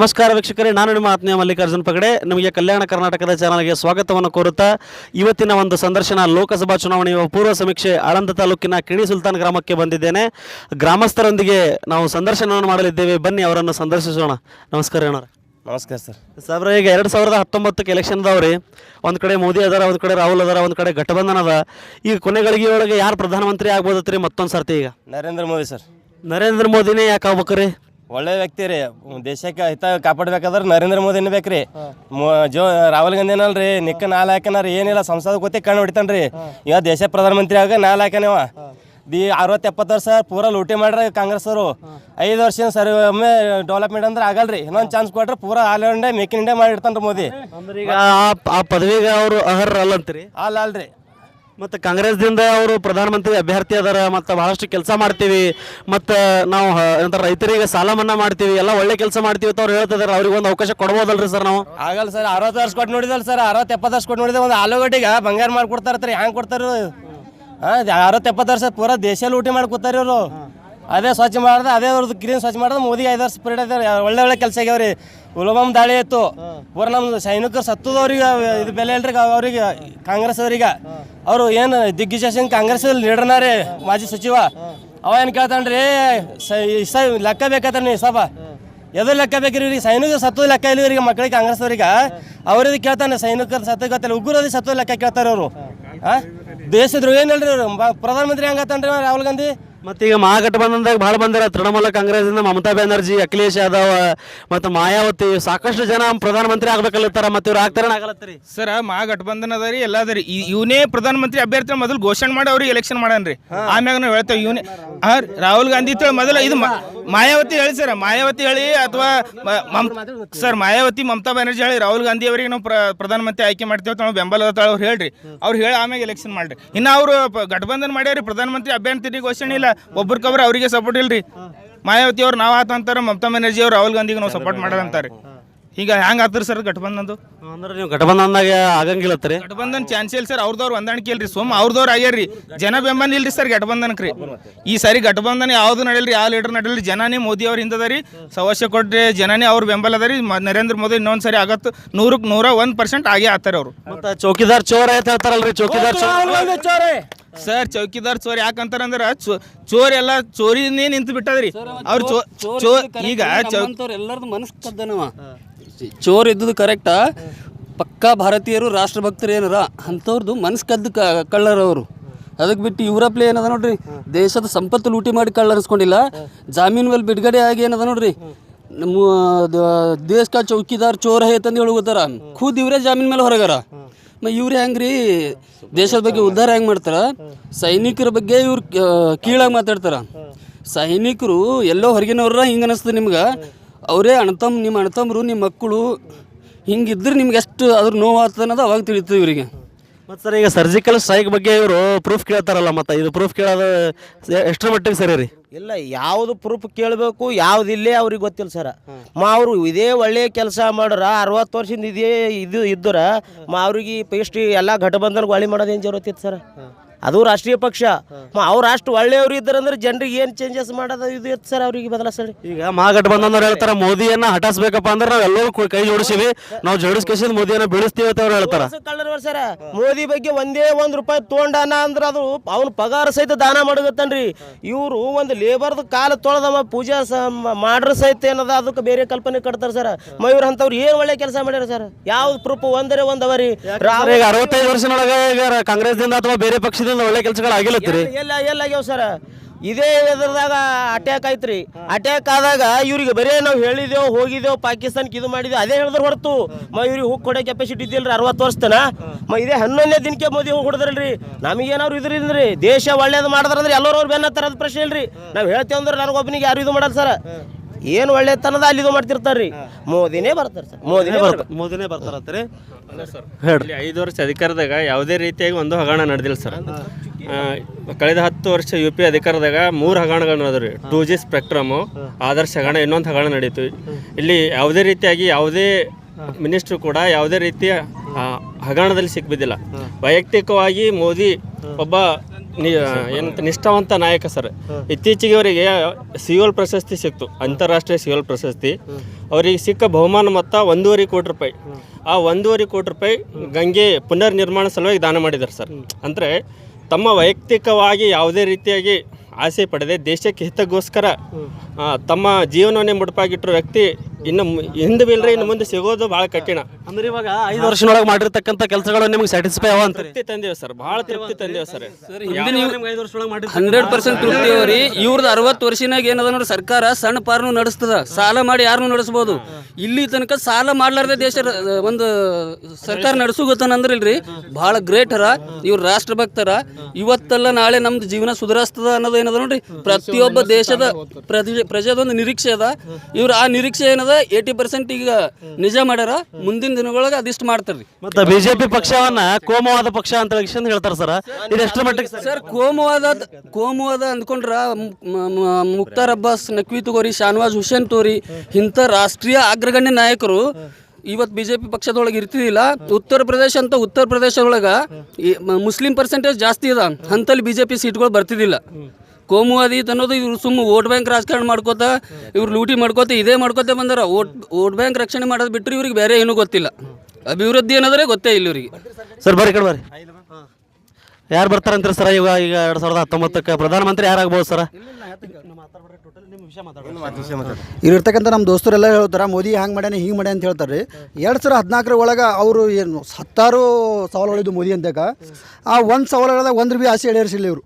ನಮಸ್ಕಾರ ವೀಕ್ಷಕರೇ ನಾನು ನಿಮ್ಮ ಆತ್ಮೀಯ ಮಲ್ಲಿಕಾರ್ಜುನ್ ಪಗಡೆ. ನಿಮಗೆ ಕಲ್ಯಾಣ ಕರ್ನಾಟಕದ ಚಾನಲ್ಗೆ ಸ್ವಾಗತವನ್ನು ಕೋರುತ್ತಾ ಇವತ್ತಿನ ಒಂದು ಸಂದರ್ಶನ ಲೋಕಸಭಾ ಚುನಾವಣೆಯ ಪೂರ್ವ ಸಮೀಕ್ಷೆ ಆಳಂದ ತಾಲೂಕಿನ ಕಿಣಿ ಸುಲ್ತಾನ್ ಗ್ರಾಮಕ್ಕೆ ಬಂದಿದ್ದೇನೆ. ಗ್ರಾಮಸ್ಥರೊಂದಿಗೆ ನಾವು ಸಂದರ್ಶನವನ್ನು ಮಾಡಲಿದ್ದೇವೆ. ಬನ್ನಿ ಅವರನ್ನು ಸಂದರ್ಶಿಸೋಣ. ನಮಸ್ಕಾರ ಅಣ್ಣ ನಮಸ್ಕಾರ ಸರ್. ಸಾಬ್ರ ಈಗ ಎರಡು ಸಾವಿರದ ಹತ್ತೊಂಬತ್ತಕ್ಕೆ ಎಲೆಕ್ಷನ್ ರೀ ಒಂದು ಕಡೆ ಮೋದಿ ಅದಾರ ಒಂದು ಕಡೆ ರಾಹುಲ್ ಅದಾರ ಒಂದು ಕಡೆ ಘಟಬಂಧನ ಅದ ಈಗ ಕೊನೆಗಳಿಗೆ ಒಳಗೆ ಯಾರು ಪ್ರಧಾನಮಂತ್ರಿ ಆಗ್ಬೋದತ್ರಿ ಮತ್ತೊಂದು ಸರ್ತಿ ಈಗ? ನರೇಂದ್ರ ಮೋದಿ ಸರ್. ನರೇಂದ್ರ ಮೋದಿನೇ ಯಾಕೆ ಆಗ್ಬೇಕ್ರಿ? ಒಳ್ಳೆ ವ್ಯಕ್ತಿ ರೀ. ದೇಶಕ್ಕೆ ಹಿತ ಕಾಪಾಡ್ಬೇಕಾದ್ರೆ ನರೇಂದ್ರ ಮೋದಿ ಬೇಕ್ರಿ ಮೊ- ಜೋ ರಾಹುಲ್ ಗಾಂಧಿ ರೀ ನಿಕ್ಕ ನಾಲ್ ಹಾಕನಾರ ಏನಿಲ್ಲ ಸಂಸದ ಗೊತ್ತಿ ಕಣ್ಣು ಹೊಡಿತಾನ್ರಿ. ಈಗ ದೇಶ ಪ್ರಧಾನಮಂತ್ರಿ ಆಗ ನಾಲ್ ಹಾಕನೇವ ದಿ ಅರವತ್ತು ಎಪ್ಪತ್ತು ವರ್ಷ ಪೂರ ಲೂಟಿ ಮಾಡ್ರಿ ಕಾಂಗ್ರೆಸ್ ಅವರು ಐದು ವರ್ಷ ಸರಿ ಒಮ್ಮೆ ಡೆವಲಪ್ಮೆಂಟ್ ಅಂದ್ರೆ ಆಗಲ್ರಿ. ಇನ್ನೊಂದು ಚಾನ್ಸ್ ಕೊಟ್ರೆ ಪೂರ all India make in India ಮಾಡಿರ್ತಾನ್ರಿ Modi. ಅಂದ್ರೆ ಈಗ ಆ- ಆ ಪದವಿಗೆ ಅವರು ಅಹರ್ ಅಲ್ಲಂತ್ರಿ ಅಲ್ಲ ಅಲ್ರಿ. ಮತ್ತು ಕಾಂಗ್ರೆಸ್ದಿಂದ ಅವರು ಪ್ರಧಾನಮಂತ್ರಿ ಅಭ್ಯರ್ಥಿ ಅದಾರ ಮತ್ತು ಬಹಳಷ್ಟು ಕೆಲಸ ಮಾಡ್ತೀವಿ ಮತ್ತು ನಾವು ನಂತರ ರೈತರಿಗೆ ಸಾಲ ಮನ್ನಾ ಮಾಡ್ತೀವಿ ಎಲ್ಲ ಒಳ್ಳೆ ಕೆಲಸ ಮಾಡ್ತೀವಿ ಅಂತ ಅವ್ರು ಹೇಳ್ತಿದ್ದಾರೆ ಅವ್ರಿಗೆ ಒಂದು ಅವಕಾಶ ಕೊಡ್ಬೋದಲ್ರಿ ಸರ್ ನಾವು? ಆಗಲ್ಲ ಸರ್ ಅರವತ್ತು ವರ್ಷ ಕೊಟ್ಟು ನೋಡಿದಲ್ಲ ಸರ್ ಅರವತ್ತು ಎಪ್ಪತ್ತು ವರ್ಷ ಕೊಟ್ಟು ನೋಡಿದ್ರೆ ಒಂದು ಆಲೂಗಡ್ಡೆಗೆ ಬಂಗಾರ ಮಾಡಿ ಕೊಡ್ತಾರತ್ರಿ ಹ್ಯಾಂಗೆ ಕೊಡ್ತಾರ ಹಾಂ ಅರವತ್ತು ಎಪ್ಪತ್ತು ವರ್ಷ ಪೂರಾ ದೇಶ ಲೂಟಿ ಮಾಡಿ ಕೂತಾರ ಇವರು. ಅದೇ ಸ್ವಚ್ಛ ಮಾಡ್ದೆ ಅದೇ ಅವ್ರದ್ದು ಗ್ರೀನ್ ಸ್ವಚ್ಛ ಮಾಡಿದ್ರೆ ಮೋದಿ ಐದು ವರ್ಷ ಪೀರಿಯಡ್ ಒಳ್ಳೆ ಒಳ್ಳೆ ಕೆಲಸ ಆಗ್ಯಾವ್ರಿ. ಉಲ್ಬಮ್ ದಾಳಿ ಇತ್ತು ಪೂರ ನಮ್ಮ ಸೈನಿಕರು ಸತ್ತದವ್ರಿಗೆ ಇದು ಬೆಲೆ ಇಲ್ರಿ ಅವ್ರಿಗೆ ಕಾಂಗ್ರೆಸ್ ಅವ್ರಿಗೆ. ಅವರು ಏನು ದಿಗ್ವಿಜಯ್ ಸಿಂಗ್ ಕಾಂಗ್ರೆಸ್ ಲೀಡರ್ನ ರೀ ಮಾಜಿ ಸಚಿವ. ಅವ ಏನು ಕೇಳ್ತಾನ್ರಿ ಸ ಲೆಕ್ಕ ಬೇಕಾತಾನೆ ನೀ ಸಭಾ. ಎದು ಲೆಕ್ಕ ಬೇಕ್ರಿ ಇವ್ರಿಗೆ ಸೈನಿಕರು ಸತ್ತು ಲೆಕ್ಕ ಇಲ್ಲ ಇವ್ರಿಗೆ ಮಕ್ಕಳಿಗೆ ಕಾಂಗ್ರೆಸ್ ಅವ್ರಿಗೆ. ಅವ್ರಿಗೆ ಕೇಳ್ತಾನೆ ಸೈನಿಕರು ಸತ್ತು ಗೊತ್ತಿಲ್ಲ ಉಗ್ರದಿ ಸತ್ತು ಲೆಕ್ಕ ಕೇಳ್ತಾರೆ ಅವರು. ಆ? ದೇಶದ್ರು ಏನಿಲ್ರಿ ಅವರು ಪ್ರಧಾನಮಂತ್ರಿ ಹೆಂಗತ್ತಾನ್ರಿ ರಾಹುಲ್ ಗಾಂಧಿ? ಮತ್ತು ಈಗ ಮಹಾಗಠಬಂಧನದಾಗ ಭಾಳ ಬಂದಿರ ತೃಣಮೂಲ ಕಾಂಗ್ರೆಸ್ದಿಂದ ಮಮತಾ ಬ್ಯಾನರ್ಜಿ ಅಖಿಲೇಶ್ ಯಾದವ್ ಮತ್ತು ಮಾಯಾವತಿ ಸಾಕಷ್ಟು ಜನ ಪ್ರಧಾನಮಂತ್ರಿ ಆಗ್ಬೇಕಲ್ಲತ್ತಾರ ಮತ್ತೆ ಇವ್ರು ಆಗ್ತಾರ ಆಗಲತ್ತರಿ ಸರ್ ಮಹಾಗಠಬಂಧನ ಅದ ರೀ ಎಲ್ಲ ಅದ ರೀ ಇವನೇ ಪ್ರಧಾನಮಂತ್ರಿ ಅಭ್ಯರ್ಥಿ ಮೊದಲು ಘೋಷಣೆ ಮಾಡಿ ಅವ್ರಿಗೆ ಎಲೆಕ್ಷನ್ ಮಾಡನ್ರಿ. ಆಮ್ಯಾಗ ನಾವು ಹೇಳ್ತೇವೆ ಇವನೇ ಹಾಂ ರಾಹುಲ್ ಗಾಂಧಿ ತೇಳಿ ಮೊದಲ ಇದು ಮ- ಮಾಯಾವತಿ ಹೇಳಿ ಸರ್ ಮಾಯಾವತಿ ಹೇಳಿ ಅಥವಾ ಸರ್ ಮಾಯಾವತಿ ಮಮತಾ ಬ್ಯಾನರ್ಜಿ ಹೇಳಿ ರಾಹುಲ್ ಗಾಂಧಿ ಅವರಿಗೆ ನಾವು ಪ್ರ ಪ್ರಧಾನಮಂತ್ರಿ ಆಯ್ಕೆ ಮಾಡ್ತೇವೆ ನಾವು ಬೆಂಬಲ ಅವ್ರು ಹೇಳ್ರಿ. ಅವ್ರು ಹೇಳಿ ಆಮ್ಯಾಗ ಎಲೆಕ್ಷನ್ ಮಾಡ್ರಿ. ಇನ್ನು ಅವರು ಗಠಬಂಧನ ಮಾಡ್ಯಾವ್ರಿ ಪ್ರಧಾನಮಂತ್ರಿ ಅಭ್ಯರ್ಥಿ ಘೋಷಣೆ ಇಲ್ಲ. ಒಬ್ರಿಗೊಬ್ರು ಅವರಿಗೆ ಸಪೋರ್ಟ್ ಇಲ್ರಿ. ಮಾಯಾವತಿ ಅವ್ರು ನಾವು ಆತಂತಾರ ಮಮತಾ ಬ್ಯಾನರ್ಜಿ ಅವ್ರು ರಾಹುಲ್ ಗಾಂಧಿಗೆ ನಾವು ಸಪೋರ್ಟ್ ಮಾಡೋದಂತಾರೆ ಈಗ ಹ್ಯಾಂಗ ಆತ್ರಿ ಸರ್ ಗಠಬಂಧನದು? ಅಂದ್ರೆ ನೀವು ಗಠಬಂಧನಾಗ ಆಗಂಗಿಲ್ಲ ರೀ ಗಠಬಂಧನ್ ಚಾನ್ಸ್ ಇಲ್ಲ ಸರ್ ಅವ್ರದವ್ರು ಹೊಂದಾಣಿಕೆ ಇಲ್ರಿ. ಸುಮ್ ಅವ್ರದವ್ರು ಆಗ್ಯಾರ್ರಿ. ಜನ ಬೆಂಬಲ ಇಲ್ರಿ ಸರ್ ಗಠಬಂಧನಕ್ಕೆ ರೀ ಈ ಸಾರಿ ಗಠಬಂಧನ ಯಾವ್ದು ನಡೆಯಲ್ರಿ ಯಾವ ಲೀಡರ್ ನಡೆಯಲ್ರಿ ಜನನೇ ಮೋದಿ ಅವ್ರ ಹಿಂದದ ರೀ ಸವಶ್ಯ ಕೊಟ್ರಿ ಜನನೇ ಅವ್ರ ಬೆಂಬಲ ಅದ ರೀ ನರೇಂದ್ರ ಮೋದಿ ಇನ್ನೊಂದ್ ಸರಿ ಆಗತ್ತು ನೂರಕ್ಕೆ ನೂರ ಒಂದ್ ಪರ್ಸೆಂಟ್ ಆಗೇ ಆತಾರೆ ಅವರು. ಮತ್ತೆ ಚೌಕಿದಾರ್ ಚೋರ್ ಅಂತ ಹೇಳ್ತಾರಲ್ರಿ ಚೌಕಿದಾರ್ ಚೋರ್. ಸರ್ ಚೌಕಿದಾರ್ ಚೋರ್ ಯಾಕಂತಾರಂದ್ರ ಚೋರ್ ಎಲ್ಲ ಚೋರಿನೇ ನಿಂತು ಬಿಟ್ಟದ್ರಿ. ಅವ್ರ ಚೋ ಈಗ ಎಲ್ಲರದು ಮನಸ್ಸು ಕದ್ದನವ ಚೋರ್ ಇದ್ದದ್ದು ಕರೆಕ್ಟಾ ಪಕ್ಕಾ ಭಾರತೀಯರು ರಾಷ್ಟ್ರಭಕ್ತರು ಏನಾರ ಅಂಥವ್ರದ್ದು ಮನಸ್ಸು ಕದ್ದು ಕಳ್ಳರವರು ಅದಕ್ಕೆ ಬಿಟ್ಟು ಯುವರಪ್ಲೆ ಏನದ ನೋಡ್ರಿ? ದೇಶದ ಸಂಪತ್ತು ಲೂಟಿ ಮಾಡಿ ಕಳ್ಳರಿಸ್ಕೊಂಡಿಲ್ಲ. ಜಾಮೀನ್ ಮೇಲೆ ಬಿಡುಗಡೆ ಆಗಿ ಏನದ ನೋಡ್ರಿ? ನಮ್ಮ ದೇಶ ಚೌಕಿದಾರ್ ಚೋರ್ ಹೇ ತಂದು ಹೇಳುತ್ತಾರ. ಖುದ್ ಇವರೇ ಜಾಮೀನ್ ಮೇಲೆ ಹೊರಗಾರ. ಮ, ಇವ್ರು ಹೆಂಗ್ರಿ? ದೇಶದ ಬಗ್ಗೆ ಉದ್ಧಾರ ಹೆಂಗೆ ಮಾಡ್ತಾರ? ಸೈನಿಕರ ಬಗ್ಗೆ ಇವ್ರು ಕೀಳಾಗಿ ಮಾತಾಡ್ತಾರ. ಸೈನಿಕರು ಎಲ್ಲೋ ಹೊರಗಿನವ್ರ ಹಿಂಗೆ ಅನಿಸ್ತದೆ ನಿಮ್ಗೆ? ಅವರೇ ಅಣ್ತಮ್ಮ ನಿಮ್ಮ ಅಣ್ತಮ್ಮರು ನಿಮ್ಮ ಮಕ್ಕಳು ಹಿಂಗಿದ್ರೆ ನಿಮ್ಗೆ ಎಷ್ಟು ಅದ್ರ ನೋವು ಆಗ್ತದೆ ಅನ್ನೋದು ಅವಾಗ ತಿಳಿತದೆ ಇವರಿಗೆ. ಮತ್ತು ಸರ್, ಈಗ ಸರ್ಜಿಕಲ್ ಸ್ಟ್ರೈಕ್ ಬಗ್ಗೆ ಇವರು ಪ್ರೂಫ್ ಕೇಳ್ತಾರಲ್ಲ ಮತ್ತು, ಇದು ಪ್ರೂಫ್ ಕೇಳೋದು ಎಷ್ಟರ ಮಟ್ಟಿಗೆ ಸರಿ ರೀ? ಇಲ್ಲ, ಯಾವುದು ಪ್ರೂಫ್ ಕೇಳಬೇಕು ಯಾವುದಿಲ್ಲೇ ಅವ್ರಿಗೆ ಗೊತ್ತಿಲ್ಲ ಸರ್. ಮಾ ಅವರು ಇದೇ ಒಳ್ಳೆಯ ಕೆಲಸ ಮಾಡ್ರ, ಅರವತ್ತು ವರ್ಷದಿಂದ ಇದೇ ಇದು ಇದ್ದರ, ಮಾ ಅವ್ರಿಗೆ ಪೇಸ್ಟ್ ಎಲ್ಲ ಘಟಬಂಧನ ಗಾಳಿ ಮಾಡೋದೇನು ಜರುತ್ತಿತ್ತು ಸರ? ಅದು ರಾಷ್ಟ್ರೀಯ ಪಕ್ಷ. ಮಾ ಅವ್ರು ಅಷ್ಟು ಒಳ್ಳೆಯವ್ರು ಇದ್ದಾರಂದ್ರೆ ಜನರಿಗೆ ಏನು ಚೇಂಜಸ್ ಮಾಡೋದು? ಇದು ಇತ್ತು ಸರ್ ಅವ್ರಿಗೆ ಬದಲಾಸಿ ಈಗ ಮಹಾಗಠಬಂಧನವ್ರು ಹೇಳ್ತಾರ ಮೋದಿಯನ್ನ ಹಟಾಸ್ಬೇಕಪ್ಪ ಅಂದ್ರೆ ನಾವು ಎಲ್ಲರೂ ಕು- ಕೈ ಜೋಡಿಸಿವಿ ನಾವು ಜೋಡಿಸ್ಕೇಸಿಂದ ಮೋದಿಯನ್ನ ಬೀಳಿಸ್ತೀವಿ ಅಂತ ಅವ್ರು ಹೇಳ್ತಾರ. ಸರ್ ಸರ. ಮೋದಿ ಬಗ್ಗೆ ಒಂದೇ ಒಂದ್ ರೂಪಾಯಿ ತೊಗೊಂಡಾನ ಅಂದ್ರೆ ಅದು ಅವ್ನ ಪಗಾರ ಸಹಿತ ದಾನ ಮಾಡಗತ್ತನ್ರಿ. ಇವರು ಒಂದು ಲೇಬರ್ದ ಕಾಲ ತೊಳೆದವ ಪೂಜಾ ಸ ಮಾಡ್ರ ಸಹಿತ ಏನದ? ಅದಕ್ಕೆ ಬೇರೆ ಕಲ್ಪನೆ ಕಟ್ತಾರ ಸರ್. ಮಯೂರ್ ಅಂತವ್ರು ಏನು ಒಳ್ಳೆ ಕೆಲಸ ಮಾಡ್ಯಾರ ಸರ್? ಯಾವ್ದು ಪ್ರೂಫ್ ಒಂದರೆ ಒಂದವರಿ ವರ್ಷನೊಳಗ ಈಗ ಅರವತ್ತೈದು ಈಗ ಕಾಂಗ್ರೆಸ್ದಿಂದ ಅಥವಾ ಬೇರೆ ಪಕ್ಷದಿಂದ ಒಳ್ಳೆ ಕೆಲಸಗಳು ಆಗಿಲ್ಲತ್ರಿ ಎಲ್ಲ ಎಲ್ಲ ಆಗ್ಯಾವ ಸರ್. ಇದೇ ಇದ್ರದಾಗ ಅಟ್ಯಾಕ್ ಆಯ್ತ್ರಿ. ಅಟ್ಯಾಕ್ ಆದಾಗ ಇವ್ರಿಗೆ ಬರೇ ನಾವು ಹೇಳಿದೆವು ಹೋಗಿದ್ದೇವು ಪಾಕಿಸ್ತಾನಕ್ಕೆ ಇದು ಮಾಡಿದೆವು ಅದೇ ಹೇಳಿದ್ರೆ ಹೊರತು. ಮ ಇವ್ರಿಗೆ ಹೋಗಿ ಕೊಡೋ ಕೆಪಾಸಿಟಿ ಇದ್ದಿಲ್ರಿ ಅರವತ್ತು ವರ್ಷತನ ಮ ಇದೇ ಹನ್ನೊಂದನೇ ದಿನಕ್ಕೆ ಮೋದಿ ಹೋಗಿ ಹೊಡೆದ್ರಲ್ರಿ ನಮಗೇನಾದ್ರು ಇದ್ರಿಂದ ರೀ ದೇಶ ಒಳ್ಳೇದು ಮಾಡಿದ್ರಂದ್ರೆ ಎಲ್ಲರೂ ಅವ್ರು ಬೆನ್ನ ಪ್ರಶ್ನೆ ಇಲ್ರಿ. ನಾವು ಹೇಳ್ತೇವೆ ಅಂದ್ರೆ ನನಗೊಬ್ಬನಿಗೆ ಯಾರು ಇದು ಮಾಡಲ್ಲ ಸರ್. ಏನು ಒಳ್ಳೆತನದ ಅಲ್ಲಿ ಇದು ಮಾಡ್ತಿರ್ತಾರ್ರಿ? ಮೋದಿನೇ ಬರ್ತಾರೆ ಸರ್. ಮೋದಿನೇ ಬರ್ತಾರೆ. ಮೋದಿನೇ ಬರ್ತಾರತ್ರಿ ಇಲ್ಲಿ ಐದು ವರ್ಷ ಅಧಿಕಾರದಾಗ ಯಾವುದೇ ರೀತಿಯಾಗಿ ಒಂದು ಹಗರಣ ನಡೆದಿಲ್ಲ ಸರ್. ಕಳೆದ ಹತ್ತು ವರ್ಷ ಯು ಪಿ ಅಧಿಕಾರದಾಗ ಮೂರು ಹಗರಣಗಳು ನಡೆದ್ರಿ. ಟೂ ಜಿ ಸ್ಪೆಕ್ಟ್ರಮು ಆದರ್ಶ ಹಗರಣ ಇನ್ನೊಂದು ಹಗರಣ ನಡೀತು. ಇಲ್ಲಿ ಯಾವುದೇ ರೀತಿಯಾಗಿ ಯಾವುದೇ ಮಿನಿಸ್ಟ್ರು ಕೂಡ ಯಾವುದೇ ರೀತಿಯ ಹಗರಣದಲ್ಲಿ ಸಿಕ್ಬಿದ್ದಿಲ್ಲ. ವೈಯಕ್ತಿಕವಾಗಿ ಮೋದಿ ಒಬ್ಬ ನಿಷ್ಠಾವಂತ ನಾಯಕ ಸರ್. ಇತ್ತೀಚೆಗೆ ಅವರಿಗೆ ಸಿಯೋಲ್ ಪ್ರಶಸ್ತಿ ಸಿಕ್ತು, ಅಂತಾರಾಷ್ಟ್ರೀಯ ಸಿಯೋಲ್ ಪ್ರಶಸ್ತಿ. ಅವರಿಗೆ ಸಿಕ್ಕ ಬಹುಮಾನ ಮೊತ್ತ ಒಂದೂವರೆ ಕೋಟಿ ರೂಪಾಯಿ. ಆ ಒಂದೂವರೆ ಕೋಟಿ ರೂಪಾಯಿ ಗಂಗೆ ಪುನರ್ ನಿರ್ಮಾಣ ಸಲುವಾಗಿ ದಾನ ಮಾಡಿದ್ದಾರೆ ಸರ್. ಅಂದರೆ ತಮ್ಮ ವೈಯಕ್ತಿಕವಾಗಿ ಯಾವುದೇ ರೀತಿಯಾಗಿ ಆಸೆ ಪಡೆದೆ ದೇಶಕ್ಕೆ ಹಿತಕ್ಕೋಸ್ಕರ ತಮ್ಮ ಜೀವನವನ್ನೇ ಮುಡುಪಾಗಿಟ್ಟಿರೋ ವ್ಯಕ್ತಿ ಇನ್ನು ಹಿಂದೆ ಬಿಲ್ರೆ ಇನ್ನು ಮುಂದೆ ಸಿಗೋದು ಭಾಳ ಕಠಿಣ. ಅಂದ್ರೆ ಇವಾಗ ಐದು ವರ್ಷದೊಳಗೆ ಮಾಡಿರ್ತಕ್ಕಂಥ ಕೆಲಸಗಳು ನಿಮ್ಗೆ ಸ್ಯಾಟಿಸ್ಫೈ ಅವ ಅಂತ ತೃಪ್ತಿ ತಂದೇವೆ ಸರ್ ಭಾಳ ತೃಪ್ತಿ ತಂದೇವೆ ಸರ್. ಹಂಡ್ರೆಡ್ ಪರ್ಸೆಂಟ್ ತೃಪ್ತಿ ಅವ್ರಿ ಇವ್ರದ್ದು ಅರವತ್ತು ವರ್ಷನಾಗ ಏನದ ನೋಡ್ರಿ ಸರ್ಕಾರ ಸಣ್ಣ ಪಾರ್ನು ನಡೆಸ್ತದ. ಸಾಲ ಮಾಡಿ ಯಾರನ್ನು ನಡೆಸ್ಬೋದು. ಇಲ್ಲಿ ತನಕ ಸಾಲ ಮಾಡ್ಲಾರ್ದೆ ದೇಶ ರ- ಒಂದು ಸರ್ಕಾರ ನಡೆಸುಗತ್ತನಂದ್ರೆ ಇಲ್ರಿ ಭಾಳ ಗ್ರೇಟ್ ಅರ. ಇವ್ರು ರಾಷ್ಟ್ರಭಕ್ತರ ಇವತ್ತಲ್ಲ ನಾಳೆ ನಮ್ದು ಜೀವನ ಸುಧಾರಿಸ್ತದ ಅನ್ನೋದು ಏನದ ನೋಡ್ರಿ? ಪ್ರತಿಯೊಬ್ಬ ದೇಶದ ಪ್ರಜೆ ಪ್ರಜೆದೊಂದು ನಿರೀಕ್ಷೆ ಅದ. ಇವ್ರು ಆ ನಿರೀಕ್ಷೆ ಏನದ? ಏಯ್ಟಿ ಪರ್ಸೆಂಟ್ ಈಗ ನಿಜ ಮಾಡ್ಯಾರ ಮುಂದಿನ ದಿನಗಳಾಗ ಅದಿಷ್ಟು ಮಾಡ್ತಾರ್ರಿ. ಮತ್ತೆ ಬಿಜೆಪಿ ಪಕ್ಷವನ್ನ ಕೋಮವಾದ ಪಕ್ಷ ಅಂತ ಹೇಳ್ತಾರೆ ಹೇಳ್ತಾರ ಸರ್. ಇದೆಷ್ಟು ಎಷ್ಟರ ಮಟ್ಟಿಗೆ ಸರ್ ಕೋಮವಾದ ಕೋಮವಾದ ಅಂದ್ಕೊಂಡ್ರ ಮುಕ್ತಾರ್ ಅಬ್ಬಾಸ್ ನಕ್ವಿ ತಗೋರಿ ಶಾನವಾಜ್ ಹುಸೇನ್ ತೋರಿ ಇಂಥ ರಾಷ್ಟ್ರೀಯ ಅಗ್ರಗಣ್ಯ ನಾಯಕರು ಇವತ್ತು ಬಿಜೆಪಿ ಪಕ್ಷದೊಳಗೆ ಇರ್ತಿದಿಲ್ಲ. ಉತ್ತರ ಪ್ರದೇಶ ಅಂತ ಉತ್ತರ ಪ್ರದೇಶ ಒಳಗ ಮುಸ್ಲಿಂ ಪರ್ಸೆಂಟೇಜ್ ಜಾಸ್ತಿ ಅದ. ಅಂತಲ್ಲಿ ಬಿಜೆಪಿ ಸೀಟ್ಗಳು ಬರ್ತಿದ್ದಿಲ್ಲ ಕೋಮುವಾದಿ ಅನ್ನೋದು ಇವ್ರು ಸುಮ್ಮ ವೋಟ್ ಬ್ಯಾಂಕ್ ರಾಜಕಾರಣ ಮಾಡ್ಕೋತ ಇವ್ರು ಲೂಟಿ ಮಾಡ್ಕೋತ ಇದೇ ಮಾಡ್ಕೋತ ಬಂದಾರ. ವೋಟ್ ವೋಟ್ ಬ್ಯಾಂಕ್ ರಕ್ಷಣೆ ಮಾಡೋದು ಬಿಟ್ಟರೆ ಇವ್ರಿಗೆ ಬೇರೆ ಏನೂ ಗೊತ್ತಿಲ್ಲ. ಅಭಿವೃದ್ಧಿ ಅನ್ನೋದ್ರೆ ಗೊತ್ತೇ ಇಲ್ಲ ಇವರಿಗೆ. ಸರ್ ಬರ್ರಿ ಕಡೆ ಬರ್ರಿ. ಯಾರು ಬರ್ತಾರಂತೀರಿ ಸರ್ ಇವಾಗ ಈಗ ಎರಡು ಸಾವಿರದ ಹತ್ತೊಂಬತ್ತಕ್ಕೆ ಪ್ರಧಾನಮಂತ್ರಿ ಯಾರಾಗ್ಬೋದು ಸರ್? ಇಲ್ಲಿರ್ತಕ್ಕಂಥ ನಮ್ಮ ದೋಸ್ತರೆಲ್ಲ ಹೇಳ್ತಾರೆ ಮೋದಿ ಹ್ಯಾಂಗೆ ಮಾಡ್ಯಾನೆ ಹಿಂಗೆ ಮಾಡ್ಯಾನ ಅಂತ ಹೇಳ್ತಾರೆ ಎರಡು ಸಾವಿರ ಹದಿನಾಲ್ಕರ ಒಳಗೆ ಅವರು ಏನು ಹತ್ತಾರು ಸವಾಲುಗಳಿದ್ದು ಮೋದಿ ಅಂತಕ. ಆ ಒಂದು ಸವಾಲುಗಳದಾಗ ಒಂದು ರೂಪಾಯಿ ಆಸೆ ಈಡೇರಿಸಿಲ್ಲ ಇವರು.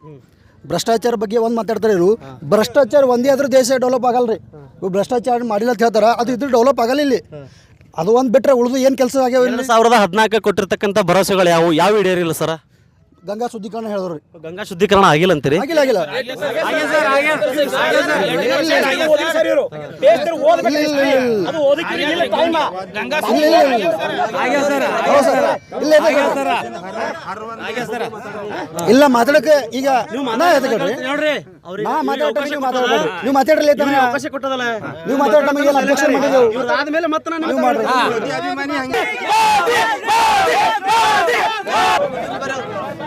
ಭ್ರಷ್ಟಾಚಾರ ಬಗ್ಗೆ ಒಂದು ಮಾತಾಡ್ತಾರೆ ಇವರು. ಭ್ರಷ್ಟಾಚಾರ ಒಂದೇ ಆದ್ರೂ ದೇಶ ಡೆವಲಪ್ ಆಗಲ್ಲ ರೀ ಇವ್ರು ಭ್ರಷ್ಟಾಚಾರ ಮಾಡಿಲ್ಲ ಅಂತ ಹೇಳ್ತಾರೆ, ಅದು ಇದ್ರ ಡೆವಲಪ್ ಆಗಲ್ಲ ಅದು ಒಂದು ಬಿಟ್ಟರೆ ಉಳಿದು ಏನು ಕೆಲಸ ಆಗ್ಯಾವ ಸಾವಿರದ ಹದಿನಾಲ್ಕು ಕೊಟ್ಟಿರ್ತಕ್ಕಂಥ ಭರವಸೆಗಳು ಯಾವ ಯಾವ ಈಡೇರಿಲ್ಲ ಸರ್? ಗಂಗಾ ಶುದ್ಧೀಕರಣ ಹೇಳಿದ್ರು ಗಂಗಾ ಶುದ್ಧೀಕರಣ ಆಗಿಲ್ಲ ಅಂತೀರಿ ಆಗಿಲ್ಲ ಆಗಿಲ್ಲ ಇಲ್ಲ ಮಾತಾಡಕ್ಕೆ ಈಗ ನಾ ಎದಕ್ರಿ ನಾ ಮಾತಾಡ್ರಿ ನೀವು ಮಾತಾಡ್ರಿ ನೀವು ಮಾತಾಡ್ರಲ್ಲ ಅವಕಾಶ ಕೊಟ್ಟದಲ್ಲ ನೀವು ಮಾತಾಡ ನಮಗೆ ಏನು ಅಬ್ಜೆಕ್ಷನ್ ಮಾಡಿದೆವು ಆದ್ಮೇಲೆ ಮತ್ತೆ ನಾನು ನೀವು ಮಾಡ್ರಿ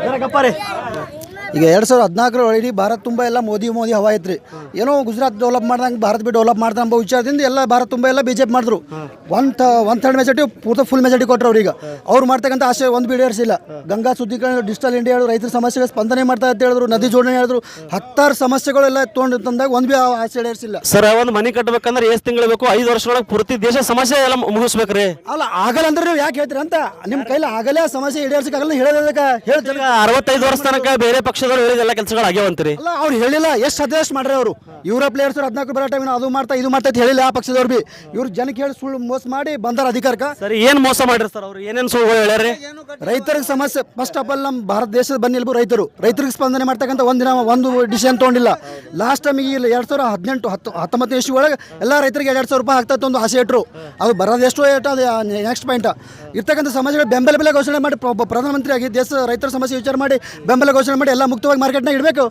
galera que aparece. ಈಗ ಎರಡು ಸಾವಿರದ ಹದಿನಾಲ್ಕರ ಒಳಗಡೆ ಭಾರತ ತುಂಬ ಎಲ್ಲ ಮೋದಿ ಮೋದಿ ಹವಾ ಐತ್ರಿ ಏನೋ ಗುಜರಾತ್ ಡೆವಲಪ್ ಮಾಡ್ದಂಗೆ ಭಾರತ ಬಿ ಡೆವಲಪ್ ಮಾಡ್ದ ಎಂಬ ವಿಚಾರದಿಂದ ಎಲ್ಲ ಭಾರತ ತುಂಬ ಎಲ್ಲ ಬಿ ಜೆ ಪಿ ಮಾಡಿದ್ರು. ಒನ್ ಥ ಒನ್ ಥರ್ಡ್ ಮೆಜಾರಿಟಿ ಪೂರ್ತಿ ಫುಲ್ ಮೆಜಾರಿಟಿ ಕೊಟ್ಟರು ಅವ್ರಿಗೆ. ಅವ್ರು ಮಾಡ್ತಕ್ಕಂಥ ಆಶೆ ಒಂದು ಈಡೇರಿಸಿಲ್ಲ ಗಂಗಾ ಶುದ್ಧೀಕರಣ ಡಿಜಿಟಲ್ ಇಂಡಿಯಾ ಹೇಳಿದ್ರು ರೈತರ ಸಮಸ್ಯೆಗೆ ಸ್ಪಂದನೆ ಮಾಡ್ತಾ ಅಂತ ಹೇಳಿದ್ರು ನದಿ ಜೋಡಣೆ ಹೇಳಿದ್ರು. ಹತ್ತಾರು ಸಮಸ್ಯೆಗಳೆಲ್ಲ ತೊಗೊಂಡು ತಂದಾಗ ಒಂದು ಬಿ ಆಸೆ ಈಡೇರಿಸಿಲ್ಲ ಸರ್ ಒಂದು ಮನೆ ಕಟ್ಟಬೇಕಂದ್ರೆ ಎಷ್ಟು ತಿಂಗಳು ಬೇಕು ಐದು ವರ್ಷದೊಳಗೆ ಪೂರ್ತಿ ದೇಶ ಸಮಸ್ಯೆ ಎಲ್ಲ ಮುಗಿಸ್ಬೇಕ್ರಿ. ಅಲ್ಲ ಆಗಲ್ಲ ಅಂದ್ರೆ ನೀವು ಯಾಕೆ ಹೇಳ್ತೀರಿ ಅಂತ? ನಿಮ್ಮ ಕೈಲಿ ಆಗಲೇ ಆ ಸಮಸ್ಯೆ ಈಡೇರಿಸಕ್ಕಾಗಲ್ಲ ಹೇಳೋದಕ್ಕೆ ಹೇಳ್ತೀರಿ. ಈಗ ಅರವತ್ತೈದು ವರ್ಷ ತನಕ ಬೇರೆ ಪಕ್ಷದವರು ಹೇಳಿದ ಕೆಲಸಗಳು ಆಗ್ಯಾವಂತ್ರಿ. ಅಲ್ಲ ಅವ್ರು ಹೇಳಿಲ್ಲ ಎಷ್ಟು ಸಜೆಸ್ಟ್ ಮಾಡ್ರಿ ಅವರು? ಇವರ ಪ್ಲೇಯರ್ಸ್ ಹದಿನಾಲ್ಕು ಬರೋ ಟೈಮ್ ಅದು ಮಾಡ್ತಾ ಇದು ಮಾಡ್ತಾ ಅಂತ ಹೇಳಿಲ್ಲ ಆ ಪಕ್ಷದವ್ರು ಬಿ. ಇವ್ರು ಜನಕ್ಕೆ ಹೇಳಿ ಸುಳ್ಳು ಮೋಸ ಮಾಡಿ ಬಂದಾರ ಅಧಿಕಾರಕ್ಕೆ. ಸರಿ ಏನ್ ಮೋಸ ಮಾಡ್ರಿ ಸರ್ ಅವ್ರು? ಏನೇನು ಸುಳ್ಳು ಹೇಳ್ಯಾರಿ ರೈತರಿಗೆ ಸಮಸ್ಯೆ ಫಸ್ಟ್ ಆಫ್ ಆಲ್ ನಮ್ಮ ಭಾರತ ದೇಶದ ಬನ್ನಿಲ್ಬು ರೈತರು. ರೈತರಿಗೆ ಸ್ಪಂದನೆ ಮಾಡ್ತಕ್ಕಂಥ ಒಂದಿನ ಒಂದು ಡಿಸಿಷನ್ ತೊಗೊಂಡಿಲ್ಲ. ಲಾಸ್ಟ್ ಟೈಮ್ ಈಗ ಎರಡು ಸಾವಿರ ಹದಿನೆಂಟು ಹತ್ತು ಹತ್ತೊಂಬತ್ತನೇ ಇಶ್ಯೂ ಒಳಗೆ ಎಲ್ಲ ರೈತರಿಗೆ ಎರಡು ಸಾವಿರ ರೂಪಾಯಿ ಆಗ್ತಾ ಒಂದು ಆಸೆ ಇಟ್ಟರು ಅದು ಬರೋದು ಎಷ್ಟು ಏಟು ಅದು ನೆಕ್ಸ್ಟ್ ಪಾಯಿಂಟ್ ಇರ್ತಕ್ಕಂಥ ಸಮಸ್ಯೆಗಳು ಬೆಂಬಲ ಬೆಲೆ ಘೋಷಣೆ ಮಾಡಿ ಪ್ರ- ಪ್ರಧಾನಮಂತ್ರಿ ಆಗಿ ದೇಶ ರೈತರ ಸಮಸ್ಯೆ ವಿಚಾರ ಮಾಡಿ ಬೆಂಬಲ ಘೋಷಣೆ ಮಾಡಿ ಎಲ್ಲ ಮುಕ್ತವಾಗಿ ಮಾರ್ಕೆಟ್ನಾಗ ಇಡಬೇಕು.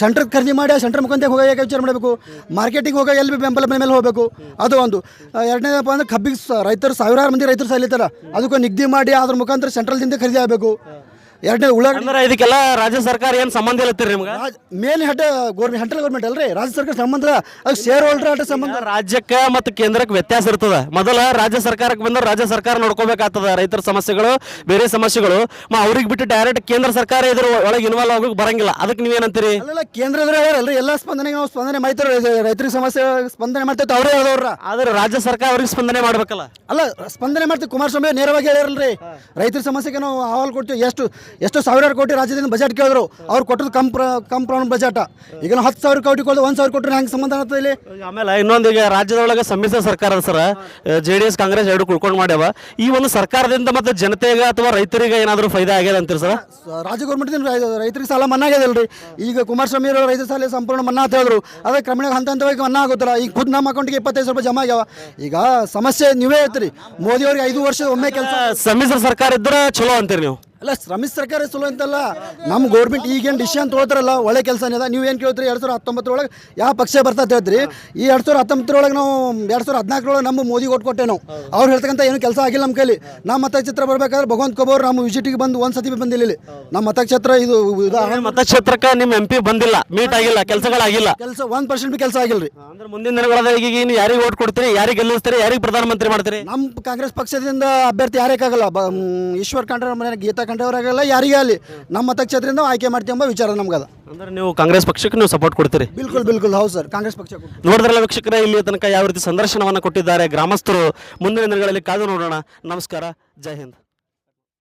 ಸೆಂಟ್ರ್ ಖರೀದಿ ಮಾಡಿ ಆ ಸೆಂಟ್ರ್ ಮುಖಾಂತರ ಹೋಗಿ ವಿಚಾರ ಮಾಡಬೇಕು? ಮಾರ್ಕೆಟಿಂಗ್ ಹೋಗಿ ಎಲ್ಲಿ ಬೆಂಬಲ ಬೆಲೆ ಮೇಲೆ ಹೋಗಬೇಕು? ಅದು ಒಂದು. ಎರಡನೇದಪ್ಪ ಅಂದ್ರೆ ಕಬ್ಬಿಗೆ ರೈತರು ಸಾವಿರಾರು ಮಂದಿ ರೈತರು ಸಲಿತಾರ ಅದಕ್ಕೆ ನಿಗದಿ ಮಾಡಿ ಅದ್ರ ಮುಖಾಂತರ ಸೆಂಟ್ರಲ್ದಿಂದ ಖರೀದಿ ಆಗಬೇಕು. ಎರಡನೇ ಉಳ್ಳಾಗಡ್ಡಿ ಅಂದ್ರೆ ಇದಕ್ಕೆಲ್ಲ ರಾಜ್ಯ ಸರ್ಕಾರ ಏನು ಸಂಬಂಧ ಇಲ್ಲತ್ತೀರಿ ನಿಮ್ಗೆ? Main head government central government ಅಲ್ರಿ? ರಾಜ್ಯ ಸರ್ಕಾರ ಸಂಬಂಧ ಅದು ಶೇರ್ ಹೋಲ್ಡರ್ ಆಟ ಸಂಬಂಧ ರಾಜ್ಯಕ್ಕೆ ಮತ್ತು ಕೇಂದ್ರಕ್ಕೆ ವ್ಯತ್ಯಾಸ ಇರ್ತದೆ? ಮೊದಲ ರಾಜ್ಯ ಸರ್ಕಾರಕ್ಕೆ ಬಂದ್ರೆ ರಾಜ್ಯ ಸರ್ಕಾರ ನೋಡ್ಕೋಬೇಕಾಗ್ತದ ರೈತರ ಸಮಸ್ಯೆಗಳು ಬೇರೆ ಸಮಸ್ಯೆಗಳು. ಮ ಅವ್ರಿಗೆ ಬಿಟ್ಟು ಡೈರೆಕ್ಟ್ ಕೇಂದ್ರ ಸರ್ಕಾರ ಇದ್ರ ಒಳಗೆ ಇನ್ವಾಲ್ವ್ ಆಗೋಕೆ ಬರಂಗಿಲ್ಲ. ಅದಕ್ಕೆ ನೀವೇನಂತೀರಿ ಅಲ್ಲೆಲ್ಲ ಕೇಂದ್ರದ್ರ ಹೇಳ್ರಲ್ರಿ ಎಲ್ಲ ಸ್ಪಂದನೆಗೆ ನಾವು ಸ್ಪಂದನೆ ಮಾಡ್ತಾರೆ ರೈತರಿಗೆ ಸಮಸ್ಯೆ ಸ್ಪಂದನೆ ಮಾಡ್ತೈತೆ ಅವರೇ ಹೇಳ್ದವ್ರ ಆದ್ರೆ ರಾಜ್ಯ ಸರ್ಕಾರ ಅವ್ರಿಗೆ ಸ್ಪಂದನೆ ಮಾಡ್ಬೇಕಲ್ಲ? ಅಲ್ಲ ಸ್ಪಂದನೆ ಮಾಡ್ತೀವಿ. ಕುಮಾರಸ್ವಾಮಿ ನೇರವಾಗಿ ಹೇಳಿರಲ್ರಿ ರೈತರ ಸಮಸ್ಯೆಗೆ ನಾವು ಅಹವಾಲು ಕೊಡ್ತೀವಿ. ಎಷ್ಟು ಎಷ್ಟು ಸಾವಿರಾರು ಕೋಟಿ ರಾಜ್ಯದಿಂದ ಬಜೆಟ್ ಕೇಳಿದ್ರು. ಅವ್ರು ಕೊಟ್ಟದ್ದು ಕಂಪ್ರ ಪ್ರಮಾಣ ಬಜೆಟ್. ಈಗ ನಾವು ಹತ್ತು ಸಾವಿರ ಕೋಟಿ ಕೊಡೋದು ಒಂದು ಸಾವಿರ ಕೊಟ್ಟರೆ ಹೆಂಗೆ ಸಂಬಂಧ ಆಗ್ತದೆ ಇಲ್ಲಿ? ಆಮೇಲೆ ಇನ್ನೊಂದು ಈಗ ರಾಜ್ಯದೊಳಗೆ ಸಮ್ಮಿಶ್ರ ಸರ್ಕಾರ sir J D S Congress ಎರಡು ಕುಳ್ಕೊಂಡು ಮಾಡ್ಯಾವ. ಈ ಒಂದು ಸರ್ಕಾರದಿಂದ ಮತ್ತೆ ಜನತೆಗೆ ಅಥವಾ ರೈತರಿಗೆ ಏನಾದರೂ ಫೈದಾ ಆಗ್ಯದ ಅಂತೀರಿ ಸರ್? ರಾಜ್ಯ ಗೌರ್ಮೆಂಟ್ ರೈತರಿಗೆ ಸಾಲ ಮನ್ನಾ ಆಗ್ಯದಲ್ರಿ ಈಗ ಕುಮಾರಸ್ವಾಮಿ ಅವರು ರೈತರ ಸಾಲ ಸಂಪೂರ್ಣ ಮನ್ನಾ ಅಂತ ಹೇಳಿದ್ರು. ಅದೇ ಕ್ರಮೇಣ ಹಂತ ಹಂತವಾಗಿ ಮನ್ನಾ ಆಗುತ್ತಲ್ಲ ಈಗ ಖುದ್ ನಮ್ಮ ಅಕೌಂಟ್ಗೆ ಇಪ್ಪತ್ತೈದು ರೂಪಾಯಿ ಜಮಾ ಆಗ್ಯಾವ. ಈಗ ಸಮಸ್ಯೆ ನೀವೇ ಹೇಳ್ತೀರಿ. ಮೋದಿ ಅವ್ರಿಗೆ ಐದು ವರ್ಷ ಒಮ್ಮೆ ಕೆಲಸ ಸಮ್ಮಿಶ್ರ ಸರ್ಕಾರ ಇದ್ರೆ ಚಲೋ ಅಂತೀರಿ ನೀವು? ಅಲ್ಲ ಶ್ರಮಿಸ್ ಸರ್ಕಾರ ಚಲೋ ಅಂತಲ್ಲ. ನಮ್ಮ ಗೌರ್ಮೆಂಟ್ ಈಗೇನು ಡಿಸಿಷನ್ ತೊಗೊಳ್ತಾರಲ್ಲ ಒಳ್ಳೆ ಕೆಲಸ ಅದ. ನೀವು ಏನು ಕೇಳ್ತೀರಿ ಎರಡು ಸಾವಿರ ಹತ್ತೊಂಬತ್ತರೊಳಗೆ ಯಾವ ಪಕ್ಷ ಬರ್ತಾ ಹೇಳ್ತೀರಿ. ಈ ಎರಡು ಸಾವಿರ ಹತ್ತೊಂಬತ್ತರೊಳಗೆ ನಾವು ಎರಡು ಸಾವಿರ ಹದಿನಾಲ್ಕರೊಳಗೆ ನಮ್ಮ ಮೋದಿ ಓಟ್ ಕೊಟ್ಟೆ ನಾವು. ಅವ್ರು ಹೇಳ್ತಕ್ಕಂಥ ಏನು ಕೆಲಸ ಆಗಿಲ್ಲ ನಮ್ಮ ಕೈಲಿ. ನಮ್ಮ ಮತಕ್ಷೇತ್ರ ಬರಬೇಕಾದ್ರೆ ಭಗವಂತ ಕಬೋರ್ ನಮ್ಮ ವಿಸಿಟಿಗೆ ಬಂದು ಒಂದು ಸತಿ ಬಂದಿಲ್ಲ ಇಲ್ಲಿ ನಮ್ಮ ಮತಕ್ಷೇತ್ರ ಇದು ಮತಕ್ಷೇತ್ರಕ್ಕೆ ನಿಮ್ಮ ಎಂ ಪಿ ಬಂದಿಲ್ಲ ಮೀಟ್ ಆಗಿಲ್ಲ ಕೆಲಸಗಳಾಗಿಲ್ಲ. ಕೆಲಸ ಒಂದು ಪರ್ಸೆಂಟ್ ಕೆಲಸ ಆಗಿಲ್ಲ ರೀ ಅಂದ್ರೆ ಮುಂದಿನ ದಿನಗಳಲ್ಲಿ ಈಗ ಯಾರಿಗೆ ಓಟ್ ಕೊಡ್ತೀರಿ ಯಾರಿಗೆ ಗೆಲ್ಲಿಸ್ತೀರಿ ಯಾರಿಗೆ ಪ್ರಧಾನಮಂತ್ರಿ ಮಾಡ್ತೀರಿ? ನಮ್ಮ ಕಾಂಗ್ರೆಸ್ ಪಕ್ಷದಿಂದ ಅಭ್ಯರ್ಥಿ ಯಾರೇ ಆಗಲ್ಲ ಈಶ್ವರ್ ಖಂಡ್ರೆ ಮನೆಯ ಗೀತಾ ಖಂಡ್ರೆ ಯಾರಿಗೆ ಆಗಲಿ ನಮ್ಮ ಮತಕ್ಷೇತ್ರದಿಂದ ಆಯ್ಕೆ ಮಾಡ್ತೀವಿ ಎಂಬ ವಿಚಾರ ನಮ್ಗದ. ಅಂದ್ರೆ ನೀವು ಕಾಂಗ್ರೆಸ್ ಪಕ್ಷಕ್ಕೆ ನೀವು ಸಪೋರ್ಟ್ ಕೊಡ್ತೀರಿ? ಬಿಲ್ಕುಲ್ ಬಿಲ್ಕುಲ್ ಹೌದು ಸರ್. ಕಾಂಗ್ರೆಸ್ ಪಕ್ಷ ನೋಡಿದ್ರಲ್ಲ ವೀಕ್ಷಕರೇ ಇಲ್ಲಿ ತನಕ ಯಾವ ರೀತಿ ಸಂದರ್ಶನವನ್ನು ಕೊಟ್ಟಿದ್ದಾರೆ ಗ್ರಾಮಸ್ಥರು. ಮುಂದಿನ ದಿನಗಳಲ್ಲಿ ಕಾದು ನೋಡೋಣ. ನಮಸ್ಕಾರ. ಜೈ ಹಿಂದ್.